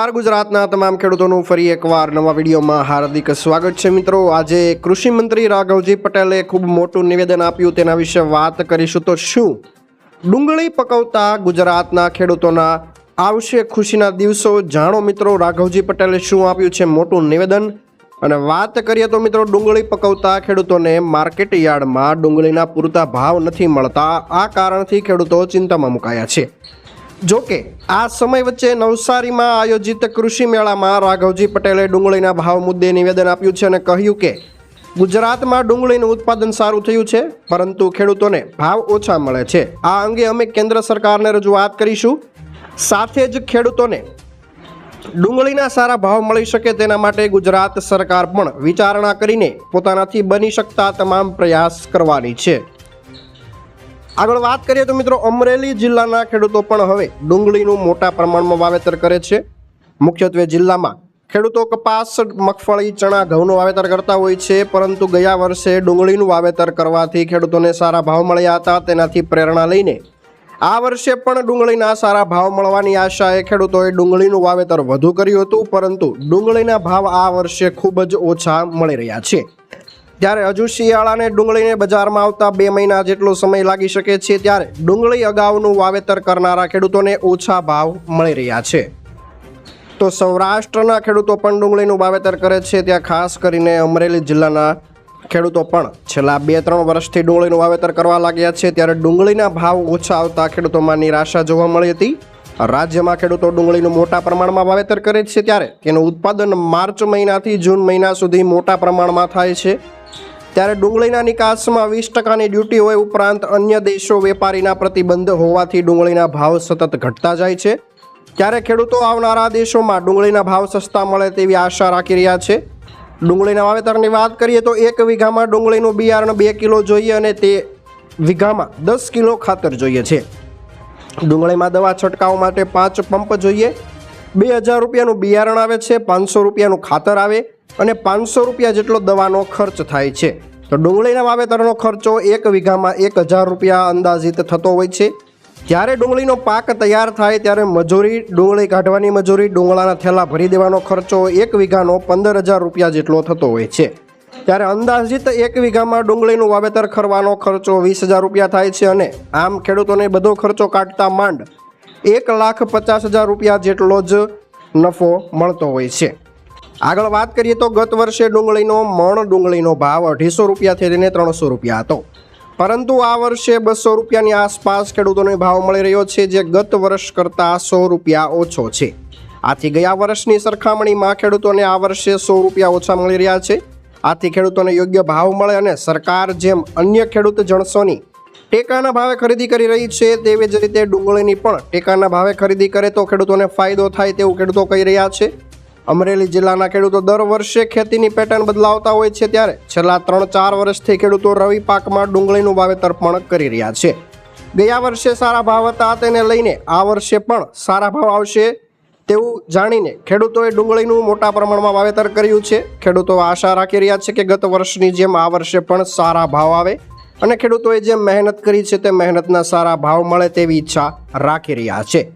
R ગુજરાતના તમામ ખેડૂતોનું ફરી એકવાર નવા વિડીયોમાં હાર્દિક સ્વાગત છે મિત્રો. આજે કૃષિ મંત્રી રાઘવજી પટેલે ખૂબ મોટું નિવેદન આપ્યું તેના વિશે વાત કરીશું તો શું? ડુંગળી પકવતા ગુજરાતના ખેડૂતોના આવશે ખુશીના દિવસો. જાણો મિત્રો, રાઘવજી પટેલે શું આપ્યું છે મોટું નિવેદન? અને વાત કરીએ તો મિત્રો, ડુંગળી પકવતા ખેડૂતોને માર્કેટ યાર્ડમાં ડુંગળીના પૂરતા ભાવ નથી મળતા. આ કારણથી ખેડૂતો ચિંતામાં મુકાયા છે. જો કે આ સમય વચ્ચે નવસારીમાં આયોજિત કૃષિ મેળામાં રાઘવજી પટેલે ડુંગળીના ભાવ મુદ્દે નિવેદન આપ્યું છે અને કહ્યું કે, ગુજરાતમાં ડુંગળીનું ઉત્પાદન સારું થયું છે, પરંતુ ખેડૂતોને ભાવ ઓછા મળે છે. આ અંગે અમે કેન્દ્ર સરકારને રજૂઆત કરીશું. સાથે જ ખેડૂતોને ડુંગળીના સારા ભાવ મળી શકે તેના માટે ગુજરાત સરકાર પણ વિચારણા કરીને પોતાનાથી બની શકતા તમામ પ્રયાસ કરવાની છે. આગળ વાત કરીએ તો મિત્રો અમરેલી જિલ્લાના ખેડૂતો પણ હવે ડુંગળીનું મોટા પ્રમાણમાં વાવેતર કરે છે. મુખ્યત્વે જિલ્લામાં ખેડૂતો કપાસ, મગફળી, ચણા, ઘઉંનું વાવેતર કરતા હોય છે, પરંતુ ગયા વર્ષે ડુંગળીનું વાવેતર કરવાથી ખેડૂતોને સારા ભાવ મળ્યા હતા, તેનાથી પ્રેરણા લઈને આ વર્ષે પણ ડુંગળીના સારા ભાવ મળવાની આશાએ ખેડૂતોએ ડુંગળીનું વાવેતર વધુ કર્યું હતું, પરંતુ ડુંગળીના ભાવ આ વર્ષે ખૂબ જ ઓછા મળી રહ્યા છે. ત્યારે હજુ શિયાળાને ડુંગળીને બજારમાં આવતા બે મહિના જેટલો સમય લાગી શકે છે ત્યારે ડુંગળી અગાઉનું વાવેતર કરનારા ખેડૂતોને ઓછા ભાવ મળી રહ્યા છે. તો સૌરાષ્ટ્રના ખેડૂતો પણ ડુંગળીનું વાવેતર કરે છે, ત્યાં ખાસ કરીને અમરેલી જિલ્લાના ખેડૂતો પણ છેલ્લા બે ત્રણ વર્ષથી ડુંગળીનું વાવેતર કરવા લાગ્યા છે, ત્યારે ડુંગળીના ભાવ ઓછા આવતા ખેડૂતોમાં નિરાશા જોવા મળી હતી. રાજ્યમાં ખેડૂતો ડુંગળીનું મોટા પ્રમાણમાં વાવેતર કરે છે, ત્યારે તેનું ઉત્પાદન માર્ચ મહિનાથી જૂન મહિના સુધી મોટા પ્રમાણમાં થાય છે. ત્યારે ડુંગળીના નિકાસમાં વીસ ટકાની ડ્યુટી હોય ઉપરાંત અન્ય દેશો વેપારીના પ્રતિબંધ હોવાથી ડુંગળીના ભાવ સતત ઘટતા જાય છે. ત્યારે ખેડૂતો આવનારા દેશોમાં ડુંગળીના ભાવ સસ્તા મળે તેવી આશા રાખી રહ્યા છે. ડુંગળીના વાવેતરની વાત કરીએ તો એક વીઘામાં ડુંગળીનું બિયારણ બે કિલો જોઈએ અને તે વીઘામાં દસ કિલો ખાતર જોઈએ છે. ડુંગળીમાં દવા છંટકાવ માટે પાંચ પંપ જોઈએ. બે હજાર રૂપિયાનું બિયારણ આવે છે, પાંચસો રૂપિયાનું ખાતર આવે અને પાંચસો રૂપિયા જેટલો દવાનો ખર્ચ થાય છે. તો ડુંગળીના વાવેતરનો ખર્ચો એક વીઘામાં એક હજાર રૂપિયા અંદાજિત થતો હોય છે. જ્યારે ડુંગળીનો પાક તૈયાર થાય ત્યારે મજૂરી, ડુંગળી કાઢવાની મજૂરી, ડુંગળાના થેલા ભરી દેવાનો ખર્ચો એક વીઘાનો પંદર હજાર રૂપિયા જેટલો થતો હોય છે. ત્યારે અંદાજિત એક વીઘામાં ડુંગળીનું વાવેતર કરવાનો ખર્ચો વીસ હજાર રૂપિયા થાય છે અને આમ ખેડૂતોને બધો ખર્ચો કાઢતા માંડ એક લાખ પચાસ હજાર રૂપિયા જેટલો જ નફો મળતો હોય છે. આગળ વાત કરીએ તો ગત વર્ષે ડુંગળીનો મણ ડુંગળીનો ભાવ અઢીસો રૂપિયાથી લઈને ત્રણસો રૂપિયા હતો. પરંતુ આ વર્ષે બસો રૂપિયાની આસપાસ ખેડૂતોને ભાવ મળી રહ્યો છે જે ગત વર્ષ કરતાં સો રૂપિયા ઓછો છે. આથી ગયા વર્ષની સરખામણીમાં ખેડૂતોને આ વર્ષે સો રૂપિયા ઓછા મળી રહ્યા છે. આથી ખેડૂતોને યોગ્ય ભાવ મળે અને સરકાર જેમ અન્ય ખેડૂત જણસોની ટેકાના ભાવે ખરીદી કરી રહી છે, તેવી જ રીતે ડુંગળીની પણ ટેકાના ભાવે ખરીદી કરે તો ખેડૂતોને ફાયદો થાય તેવું ખેડૂતો કહી રહ્યા છે. અમરેલી જિલ્લાના ખેડૂતો દર વર્ષે ખેતીની પેટર્ન બદલાવતા હોય છે ત્યારે છેલ્લા ત્રણ ચાર વર્ષથી ખેડૂતો રવિ પાકમાં ડુંગળીનું વાવેતર પણ કરી રહ્યા છે. ગયા વર્ષે સારા ભાવ હતા તેને લઈને આ વર્ષે પણ સારા ભાવ આવશે તેવું જાણીને ખેડૂતોએ ડુંગળીનું મોટા પ્રમાણમાં વાવેતર કર્યું છે. ખેડૂતો આશા રાખી રહ્યા છે કે ગત વર્ષની જેમ આ વર્ષે પણ સારા ભાવ આવે અને ખેડૂતોએ જેમ મહેનત કરી છે તે મહેનતના સારા ભાવ મળે તેવી ઈચ્છા રાખી રહ્યા છે.